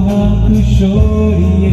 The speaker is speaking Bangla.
হাত সরিয়ে